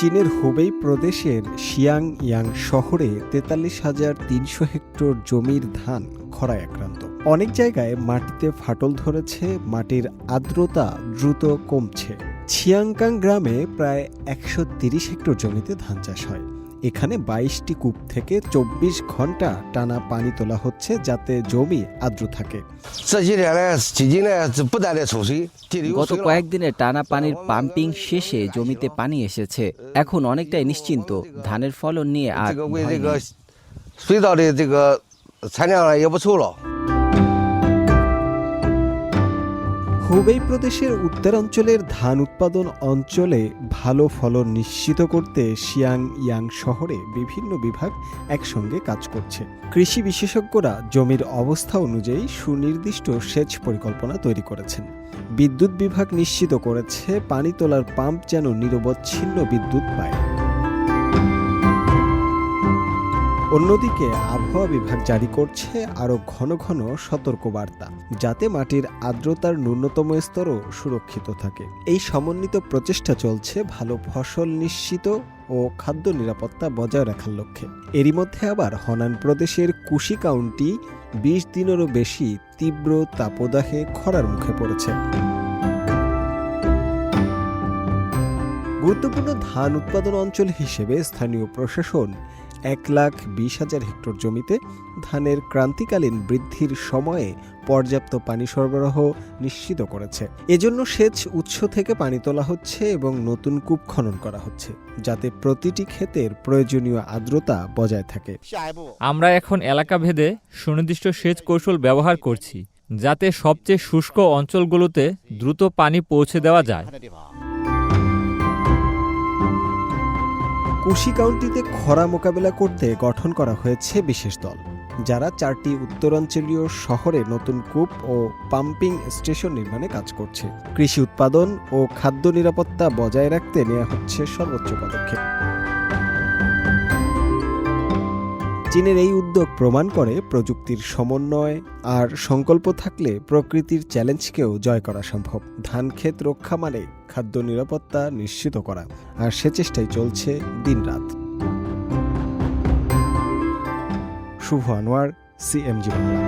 চীনের হুবেই প্রদেশের Xiang young শহরে তেতাল্লিশ হাজার তিনশো হেক্টর জমির ধান খরায় আক্রান্ত। অনেক জায়গায় মাটিতে ফাটল ধরেছে, মাটির আর্দ্রতা দ্রুত কমছে। ছিয়াংকাং গ্রামে প্রায় একশো হেক্টর জমিতে ধান চাষ হয়। এখানে বাইশটি কূপ থেকে চব্বিশ ঘন্টা টানা পানি তোলা হচ্ছে যাতে জমি আর্দ্র থাকে 这几天呢，最近呢，这不断的抽水，地里有 গত 水了。 কয়েকদিনে টানা পানির পাম্পিং শেষে জমিতে পানি এসেছে এখন অনেকটাই নিশ্চিন্ত ধানের ফলন নিয়ে আর 这个为 ভয় 这 নেই। 个水稻的这个产量呢也不愁了。 হুবেই প্রদেশের উত্তরাঞ্চলের ধান উৎপাদন অঞ্চলে ভালো ফলন নিশ্চিত করতে শিয়াং ইয়াং শহরে বিভিন্ন বিভাগ একসঙ্গে কাজ করছে। কৃষি বিশেষজ্ঞরা জমির অবস্থা অনুযায়ী সুনির্দিষ্ট সেচ পরিকল্পনা তৈরি করেছেন। বিদ্যুৎ বিভাগ নিশ্চিত করেছে, পানি তোলার পাম্প যেন নিরবচ্ছিন্ন বিদ্যুৎ পায়। অন্যদিকে আবহাওয়া বিভাগ জারি করছে আরও ঘন ঘন সতর্কবার্তা, যাতে মাটির আর্দ্রতার ন্যূনতম স্তরও সুরক্ষিত থাকে। এই সমন্বিত প্রচেষ্টা চলছে ভালো ফসল নিশ্চিত ও খাদ্য নিরাপত্তা বজায় রাখার লক্ষ্যে। এরই মধ্যে আবার হনান প্রদেশের কুশি কাউন্টি বিশ দিনেরও বেশি তীব্র তাপদাহে খরার মুখে পড়েছে। গুরুত্বপূর্ণ ধান উৎপাদন অঞ্চল হিসেবে স্থানীয় প্রশাসন এক লাখ বিশ হাজার হেক্টর জমিতে ধানের ক্রান্তিকালীন বৃদ্ধির সময়ে পর্যাপ্ত পানি সরবরাহ নিশ্চিত করেছে। এজন্য সেচ উৎস থেকে পানি তোলা হচ্ছে এবং নতুন কূপ খনন করা হচ্ছে, যাতে প্রতিটি ক্ষেতের প্রয়োজনীয় আর্দ্রতা বজায় থাকে। আমরা এখন এলাকা ভেদে সুনির্দিষ্ট সেচ কৌশল ব্যবহার করছি, যাতে সবচেয়ে শুষ্ক অঞ্চলগুলোতে দ্রুত পানি পৌঁছে দেওয়া যায়। কুশি কাউন্টিতে খরা মোকাবেলা করতে গঠন করা হয়েছে বিশেষ দল, যারা চারটি উত্তরাঞ্চলীয় শহরে নতুন কূপ ও পাম্পিং স্টেশন নির্মাণে কাজ করছে। কৃষি উৎপাদন ও খাদ্য নিরাপত্তা বজায় রাখতে নেওয়া হচ্ছে সর্বোচ্চ পদক্ষেপ। চীনের এই উদ্যোগ প্রমাণ করে প্রযুক্তির সমন্বয় আর সংকল্প থাকলে প্রকৃতির চ্যালেঞ্জকেও জয় করা সম্ভব। ধান ক্ষেত রক্ষা মানে খাদ্য নিরাপত্তা নিশ্চিত করা, আর সে চেষ্টাই চলছে দিনরাত। শুভ আনোয়ার, সিএমজি বাংলা।